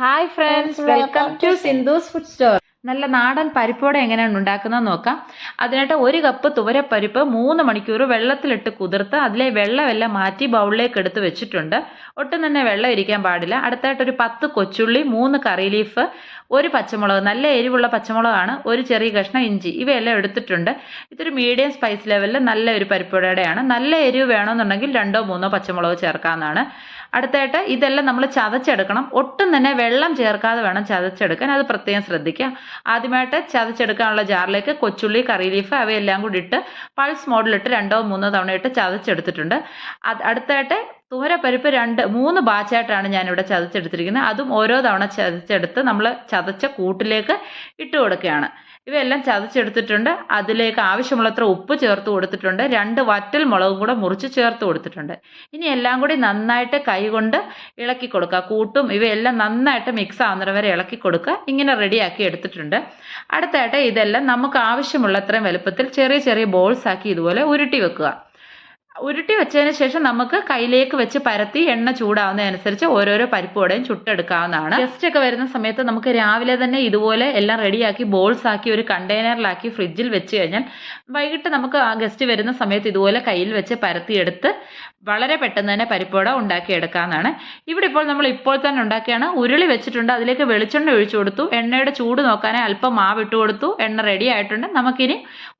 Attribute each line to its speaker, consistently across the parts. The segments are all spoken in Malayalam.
Speaker 1: Hi friends welcome to Sindhu's food store നല്ല നാടൻ പരിപ്പോടെ എങ്ങനെയാണ് ഉണ്ടാക്കുന്നത് നോക്കാം. അതിനായിട്ട് ഒരു കപ്പ് തുവരപ്പരിപ്പ് മൂന്ന് മണിക്കൂർ വെള്ളത്തിലിട്ട് കുതിർത്ത് അതിലെ വെള്ളമെല്ലാം മാറ്റി ബൗളിലേക്ക് എടുത്ത് വെച്ചിട്ടുണ്ട്. ഒട്ടും തന്നെ വെള്ളം ഇരിക്കാൻ പാടില്ല. അടുത്തായിട്ട് ഒരു പത്ത് കൊച്ചുള്ളി മൂന്ന് കറി ലീഫ് ഒരു പച്ചമുളക് നല്ല എരിവുള്ള പച്ചമുളകാണ് ഒരു ചെറിയ കഷ്ണം ഇഞ്ചി. ഇവയെല്ലാം എടുത്തിട്ടുണ്ട്. ഇതൊരു മീഡിയം സ്പൈസ് ലെവലിൽ നല്ല ഒരു പരിപ്പുവടയാണ് നല്ല എരിവ് വേണമെന്നുണ്ടെങ്കിൽ രണ്ടോ മൂന്നോ പച്ചമുളക് ചേർക്കാവുന്നതാണ്. അടുത്തായിട്ട് ഇതെല്ലാം നമ്മൾ ചതച്ചെടുക്കണം. ഒട്ടും തന്നെ വെള്ളം ചേർക്കാതെ വേണം ചതച്ചെടുക്കാൻ. അത് പ്രത്യേകം ശ്രദ്ധിക്കുക. ആദ്യമായിട്ട് ചതച്ചെടുക്കാനുള്ള ജാറിലേക്ക് കൊച്ചുള്ളി കറി ലീഫ് അവയെല്ലാം കൂടി ഇട്ട് പൾസ് മോഡിലിട്ട് രണ്ടോ മൂന്നോ തവണ ഇട്ട് ചതച്ചെടുത്തിട്ടുണ്ട്. അടുത്തായിട്ട് തുവരപ്പരിപ്പ് രണ്ട് മൂന്ന് ബാച്ചായിട്ടാണ് ഞാനിവിടെ ചതച്ചെടുത്തിരിക്കുന്നത്. അതും ഓരോ തവണ ചതച്ചെടുത്ത് നമ്മൾ ചതച്ച കൂട്ടിലേക്ക് ഇട്ട് കൊടുക്കുകയാണ്. ഇവയെല്ലാം ചതച്ചെടുത്തിട്ടുണ്ട്. അതിലേക്ക് ആവശ്യമുള്ളത്ര ഉപ്പ് ചേർത്ത് കൊടുത്തിട്ടുണ്ട്. രണ്ട് വറ്റൽ മുളകും കൂടെ മുറിച്ച് ചേർത്ത് കൊടുത്തിട്ടുണ്ട്. ഇനി എല്ലാം കൂടി നന്നായിട്ട് കൈകൊണ്ട് ഇളക്കി കൊടുക്കുക. കൂട്ടും ഇവയെല്ലാം നന്നായിട്ട് മിക്സ് ആവുന്നത് വരെ ഇളക്കി കൊടുക്കുക. ഇങ്ങനെ റെഡിയാക്കി എടുത്തിട്ടുണ്ട്. അടുത്തായിട്ട് ഇതെല്ലാം നമുക്ക് ആവശ്യമുള്ളത്രയും വലുപ്പത്തിൽ ചെറിയ ചെറിയ ബോൾസ് ആക്കി ഇതുപോലെ ഉരുട്ടി വെക്കുക. ഉരുട്ടി വെച്ചതിന് ശേഷം നമുക്ക് കയ്യിലേക്ക് വെച്ച് പരത്തി എണ്ണ ചൂടാവുന്നതനുസരിച്ച് ഓരോരോ പരിപ്പോടെയും ചുട്ടെടുക്കാവുന്നതാണ്. ഗസ്റ്റ് ഒക്കെ വരുന്ന സമയത്ത് നമുക്ക് രാവിലെ തന്നെ ഇതുപോലെ എല്ലാം റെഡിയാക്കി ബോൾസ് ആക്കി ഒരു കണ്ടെയ്നറിലാക്കി ഫ്രിഡ്ജിൽ വെച്ച് കഴിഞ്ഞാൽ വൈകിട്ട് നമുക്ക് ആ ഗസ്റ്റ് വരുന്ന സമയത്ത് ഇതുപോലെ കയ്യിൽ വെച്ച് പരത്തിയെടുത്ത് വളരെ പെട്ടെന്ന് തന്നെ പരിപ്പോട ഉണ്ടാക്കിയെടുക്കാവുന്നതാണ്. ഇവിടെ ഇപ്പോൾ നമ്മൾ ഇപ്പോൾ തന്നെ ഉണ്ടാക്കിയാണ്. ഉരുളി വെച്ചിട്ടുണ്ട്. അതിലേക്ക് വെളിച്ചെണ്ണ ഒഴിച്ചു കൊടുത്തു. എണ്ണയുടെ ചൂട് നോക്കാനായി അല്പം മാവ് ഇട്ട് കൊടുത്തു. എണ്ണ റെഡി ആയിട്ടുണ്ട്. നമുക്കിനി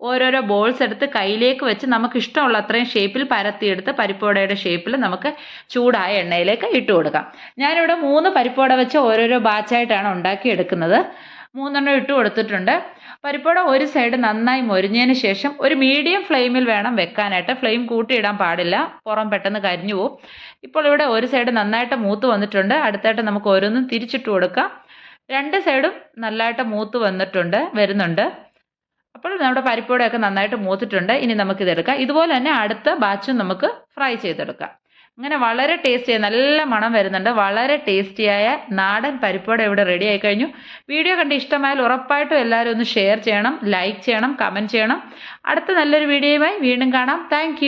Speaker 1: ഓരോരോ ബോൾസ് എടുത്ത് കയ്യിലേക്ക് വെച്ച് നമുക്ക് ഇഷ്ടമുള്ള അത്രയും ഷേപ്പിൽ പരത്തിയെടുത്ത് പരിപ്പോടയുടെ ഷേപ്പിൽ നമുക്ക് ചൂടായ എണ്ണയിലേക്ക് ഇട്ട് കൊടുക്കാം. ഞാനിവിടെ മൂന്ന് പരിപ്പോട വെച്ച് ഓരോരോ ബാച്ചായിട്ടാണ് ഉണ്ടാക്കിയെടുക്കുന്നത്. മൂന്നെണ്ണം ഇട്ട് കൊടുത്തിട്ടുണ്ട്. പരിപ്പോട ഒരു സൈഡ് നന്നായി മൊരിഞ്ഞതിന് ശേഷം ഒരു മീഡിയം ഫ്ലെയിമിൽ വേണം വെക്കാനായിട്ട്. ഫ്ലെയിം കൂട്ടിയിടാൻ പാടില്ല. പുറം പെട്ടെന്ന് കരിഞ്ഞു പോകും ഇപ്പോൾ ഇവിടെ ഒരു സൈഡ് നന്നായിട്ട് മൂത്ത് വന്നിട്ടുണ്ട്. അടുത്തായിട്ട് നമുക്ക് ഓരോന്നും തിരിച്ചിട്ട് കൊടുക്കാം. രണ്ട് സൈഡും നല്ലതായിട്ട് മൂത്ത് വന്നിട്ടുണ്ട് വരുന്നുണ്ട്. അപ്പോൾ നമ്മുടെ പരിപ്പുവടയൊക്കെ നന്നായിട്ട് മൂത്തിട്ടുണ്ട്. ഇനി നമുക്ക് നമുക്കിതെടുക്കാം. ഇതുപോലെ തന്നെ അടുത്ത ബാച്ചും നമുക്ക് ഫ്രൈ ചെയ്തെടുക്കാം. അങ്ങനെ വളരെ ടേസ്റ്റി നല്ല മണം വരുന്നുണ്ട്. വളരെ ടേസ്റ്റിയായ നാടൻ പരിപ്പോടെ ഇവിടെ റെഡി ആയി കഴിഞ്ഞു. വീഡിയോ കണ്ട് ഇഷ്ടമായാൽ ഉറപ്പായിട്ടും എല്ലാവരും ഒന്ന് ഷെയർ ചെയ്യണം ലൈക്ക് ചെയ്യണം കമന്റ് ചെയ്യണം. അടുത്ത നല്ലൊരു വീഡിയോയുമായി വീണ്ടും കാണാം. താങ്ക്